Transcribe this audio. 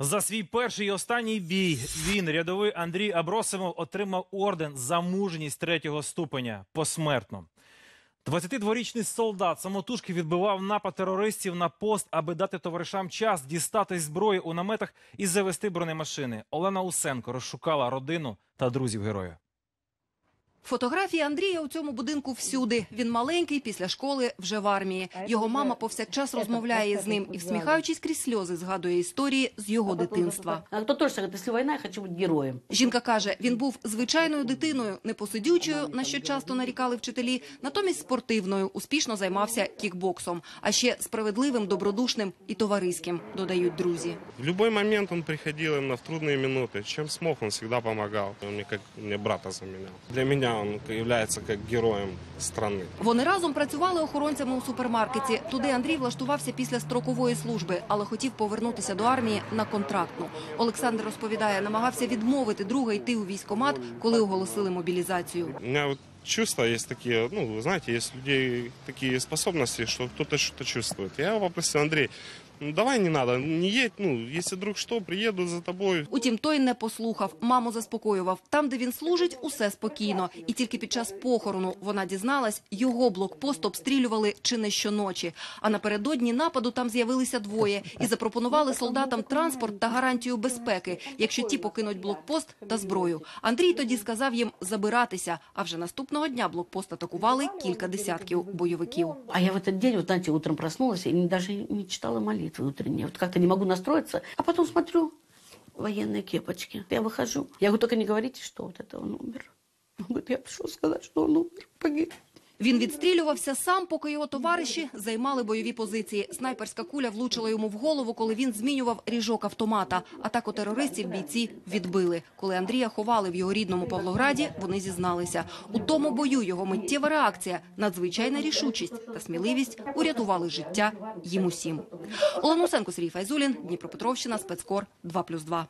За свій перший і останній бій він, рядовий Андрій Абросимов, отримав орден за мужність третього ступеня посмертно. 22-річний солдат самотужки відбивав напад терористів на пост, аби дати товаришам час дістати зброї у наметах і завести бронемашини. Олена Усенко розшукала родину та друзів героя. Фотографії Андрія у цьому будинку всюди. Він маленький, після школи вже в армії. Його мама повсякчас розмовляє з ним і, всміхаючись крізь сльози, згадує історії з його дитинства. А кто тоже говорит, если война, я хочу быть героем. Жінка каже, він був звичайною дитиною, непосидючою, на що часто нарікали вчителі, натомість спортивною, успішно займався кікбоксом, а ще справедливим, добродушним і товариським, додають друзі. В любой момент он приходил именно в трудные минуты. Чем смог, он всегда помогал. Он мне как мне брата заменял. Для меня он является как героем страны. Вони разом працювали охоронцями у супермаркеті. Туди Андрій влаштувався після строкової служби, але хотів повернутися до армії на контрактну. Олександр розповідає, намагався відмовити друга йти у військкомат, коли оголосили мобілізацію. У вот чувства есть такие, ну, вы знаете, есть людей такие способности, что кто-то что-то чувствует. Я попросил, Андрей, ну, давай не надо, не едь, ну, если вдруг что, приеду за тобой. Утім, той не послухав. Маму заспокоював. Там, де він служить, усе спокійно. І тільки під час похорону вона дізналась, його блокпост обстрілювали чи не щоночі. А напередодні нападу там з'явилися двоє і запропонували солдатам транспорт та гарантію безпеки, якщо ті покинуть блокпост та зброю. Андрій тоді сказав їм забиратися. А вже наступного дня блокпост атакували кілька десятків бойовиків. А я в этот день, вот знаете, утром проснулась и не- даже не читала молитвы утренние. Вот как-то не могу настроиться. А потом смотрю, военные кепочки. Я выхожу. Я говорю, только не говорите, что вот это он умер. Он говорит, я пришел сказать, что он умер, погиб. Він відстрілювався сам, поки його товариші займали бойові позиції. Снайперська куля влучила йому в голову, коли він змінював ріжок автомата. Атаку терористів бійці відбили. Коли Андрія ховали в його рідному Павлограді, вони зізналися. У тому бою його миттєва реакція, надзвичайна рішучість та сміливість урятували життя їм усім. Олена Усенко, Сергій Файзулін, Дніпропетровщина, спецкор 2+,2.